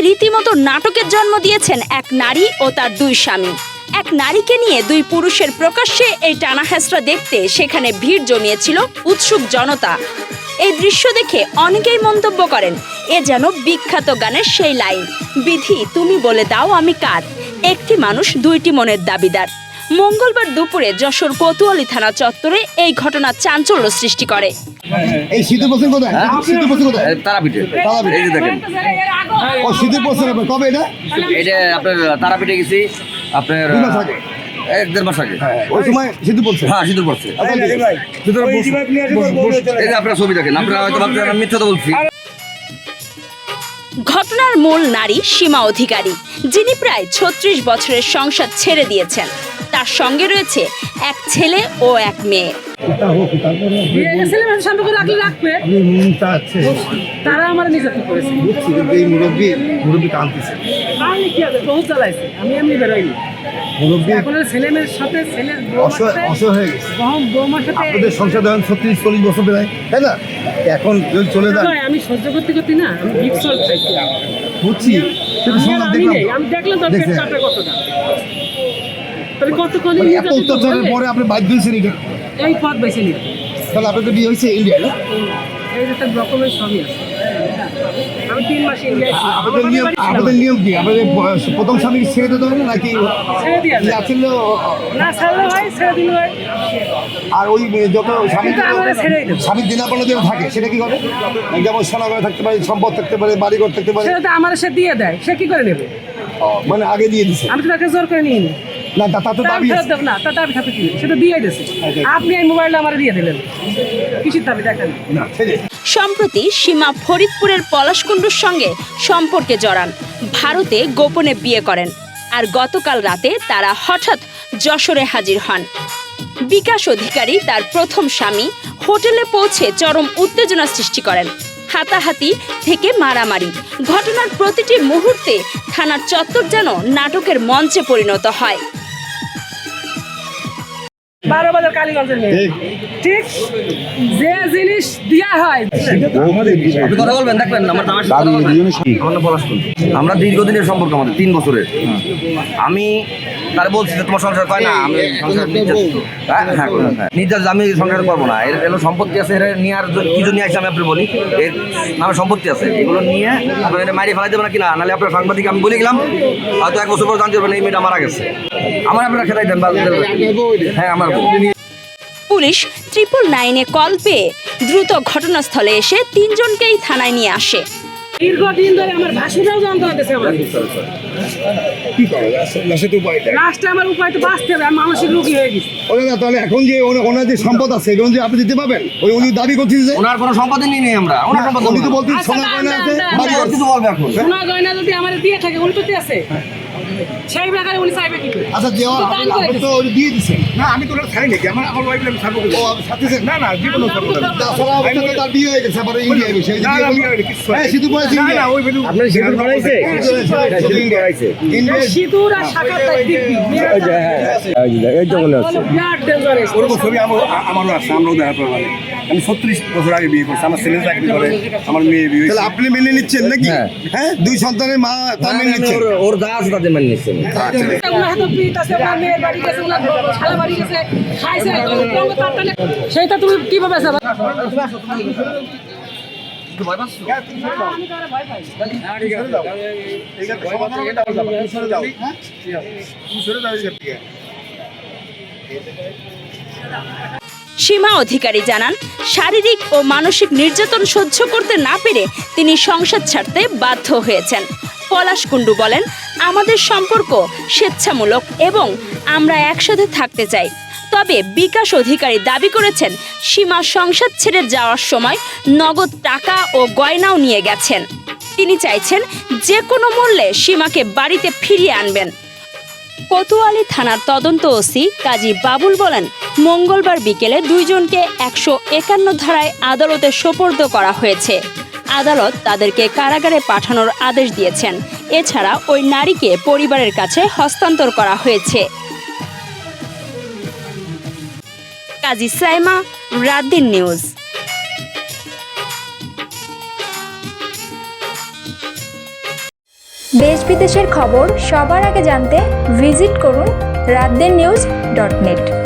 রীতিমতো নাটকের জন্ম দিয়েছেন এক নারী ও তার দুই স্বামী। এক নারীকে নিয়ে দুই পুরুষের প্রকাশ্যে এই টানাহেসরা দেখতে সেখানে ভিড় জমিয়েছিল উৎসুক জনতা। এই দৃশ্য দেখে অনেকেই মন্তব্য করেন, এ যেন বিখ্যাত গানের সেই লাইন। বিধি, তুমি বলে দাও আমি কার। একটি মানুষ, দুইটি মনের দাবিদার। মঙ্গলবার দুপুরে যশোর কোতোয়ালি থানা চত্বরে এই ঘটনা চাঞ্চল্য সৃষ্টি করে। এই শীতের বছর কোথায়? শীতের বছর কোথায়? তারাপীঠে। তারাপীঠে। এই যে দেখেন। ও শীতের বছর কবে এটা? এটা আপনার তারাপীঠে গেছি আপনার দুই মাস আগে। এক দেড় মাস আগে। ওই সময় শীতের বলছে হ্যাঁ সিঁদুর পড়ছে। সুতরাং বস- বস- বস- এই যে আপনার ছবি দেখেন আপনারা হয়তো ভাবছেন আমি মিথ্যা তো বলছি। ঘটনার মূল নারী সীমা অধিকারী যিনি প্রায় ছত্রিশ বছরের সংসার ছেড়ে দিয়েছেন। তার সঙ্গে রয়েছে এক ছেলে ও এক মেয়ে। তারা আমার নির্যাতন করেছে। এই মুরব্বী মুরব্বী কাঁদতেছে। আমি কি আছে বহুত জ্বালাইছে। আমি এমনি বেরোইনি। এখন হয়ে চলে যান আমি সহ্য করতে করতে না আমি বুঝছি আমি দেখলাম। কতটা তবে কতক্ষণ মানে এত অত্যাচারের পরে আপনি বাধ্য হয়েছেন এটা এই পথ বেছে নিতে তাহলে আপনাদের বিয়ে হয়েছে ইন্ডিয়া না? এই তার ডকুমেন্ট সবই আছে। আমি তিন মাস ইন্ডিয়ায় আমার আপনাদের নিয়ম আপনাদের নিয়ম কি? আপনাদের প্রথম স্বামীকে ছেড়ে দিতে হবে নাকি ছেড়ে দিয়ে যে দেয়। না ছাড়লে হয় ছেড়ে দিলে হয়। আর ওই যত স্বামী। স্বামীর দিনাপনা যেন থাকে সেটা কি করে? যেমন থাকতে পারে সম্পদ থাকতে পারে বাড়িঘর থাকতে পারে। সেটা আমার সে দিয়ে দেয়। সে কি করে নেবে? মানে আগে দিয়ে দিছে। আমি তো তাকে জোর করে নিয়ে নিই না তা তাতে দাবি ফেরত আছে। দেবো না তা দাবি থাকবে কি সেটা দিয়ে দিয়েছে। আপনি এই মোবাইলটা আমার দিয়ে দিলেন। কিসের দাবি দেখেন? না সম্প্রতি সীমা ফরিদপুরের পলাশকুণ্ডুর সঙ্গে সম্পর্কে জড়ান। ভারতে গোপনে বিয়ে করেন। আর গতকাল রাতে তারা হঠাৎ যশোরে হাজির হন। বিকাশ অধিকারী তার প্রথম স্বামী হোটেলে পৌঁছে চরম উত্তেজনা সৃষ্টি করেন। হাতাহাতি থেকে মারামারি। ঘটনার প্রতিটি মুহূর্তে থানার চত্বর যেন নাটকের মঞ্চে পরিণত হয়। বারো বাজার কালীগঞ্জের মেয়ে। ঠিক। যে জিনিস দেওয়া হয়। আপনি কথা বলবেন দেখবেন আমার আমার। আমার। আমরা দীর্ঘদিনের সম্পর্ক আমাদের তিন বছরের। আমি তার বলছি যে তোমার সংসার হয় না আমি সংসার নির্যাতিত। হ্যাঁ, হ্যাঁ, হ্যাঁ। নির্যাতিত আমি সংসার করব না। এর এলো সম্পত্তি আছে এর নিয়ে আর যদি- কি জন্য আসছে আমি আপনি বলি। এর নামে সম্পত্তি আছে। এগুলো নিয়ে আপনার এটা মারিয়ে ফেলাই দেবেন কিনা নাহলে আপনার সাংবাদিক আমি বলে গেলাম হয়তো এক বছর পর জানতে পারবেন এই মেয়েটা মারা গেছে। আমার আপনারা খেতাই দেন হ্যাঁ আমার বউ। পুলিশ ট্রিপল নাইনে কল পেয়ে দ্রুত ঘটনাস্থলে এসে তিনজনকেই থানায় নিয়ে আসে। দীর্ঘদিন ধরে আমার ভাসুরাও যন্ত্রণা দিয়েছে আমার। কি করে লাশে তো উপায় লাস্টে আমার উপায় তো বাঁচতে হবে আমি মানসিক রোগী হয়ে গেছি। ও দাদা তাহলে এখন যে ওনার যে সম্পদ আছে এগুলো যে আপনি দিতে পারবেন? ওই উনি দাবি করছেন যে ওনার কোনো সম্পত্তি নিয়ে নেই আমরা। ওনার সম্পত্তি উনি তো বলতে আচ্ছা, সোনা গয়না আছে বাড়ি কিছু বলবে এখন। সোনা গয়না যদি আমার দিয়ে থাকে উনি তো দিয়েছে সেই ব্যাপারে উনি চাইবে কি আচ্ছা দেওয়া তো আপনি তো দিয়ে দিচ্ছেন না আমি তো ওটা ছাড়ি নাকি আমার আমার ওয়াইফ আমি ছাড়বো ও আপনি না না জীবনও ছাড়বো না তাছাড়া আপনি তো তার বিয়ে হয়ে গেছে আবার ইন্ডিয়া গেছে না, না। হ্যাঁ সিধু পড়েছে না, না, ওই video- আপনার সিধু পড়াইছে ইন্ডিয়া আর শাখার তাই দিব্যি বিরাট ডেঞ্জারাস ওরকম ছবি আমার- আমারও আছে আমরাও দেখা পাবো আমি ছত্রিশ বছর আগে বিয়ে করছি আমার ছেলে চাকরি করে আমার মেয়ে বিয়ে তাহলে আপনি মেনে নিচ্ছেন নাকি? হ্যাঁ। হ্যাঁ? দুই সন্তানের মা তা মেনে নিচ্ছেন? ওর- ওর যা আছে তাদের মানে নিচ্ছে তার টানে সেইটা তুমি কীভাবে আছে? সীমা অধিকারী জানান, শারীরিক ও মানসিক নির্যাতন সহ্য করতে না পেরে তিনি সংসার ছাড়তে বাধ্য হয়েছেন। পলাশ কুণ্ডু বলেন, আমাদের সম্পর্ক স্বেচ্ছামূলক এবং আমরা একসাথে থাকতে চাই। তবে বিকাশ অধিকারী দাবি করেছেন, সীমা সংসার ছেড়ে যাওয়ার সময় নগদ টাকা ও গয়নাও নিয়ে গেছেন। তিনি চাইছেন যে কোনো মূল্যে সীমাকে বাড়িতে ফিরিয়ে আনবেন। কোতোয়ালি থানার তদন্ত ওসি কাজী বাবুল বলেন, মঙ্গলবার বিকেলে দুইজনকে একশো একান্ন ধারায় আদালতে সোপর্দ করা হয়েছে। আদালত তাদেরকে কারাগারে পাঠানোর আদেশ দিয়েছেন। এছাড়া ওই নারীকে পরিবারের কাছে হস্তান্তর করা হয়েছে। কাজী সাইমা রাদ্দিন নিউজ। দেশ বিদেশের খবর সবার আগে জানতে ভিজিট করুন রাতদের নিউজ ডট নেট।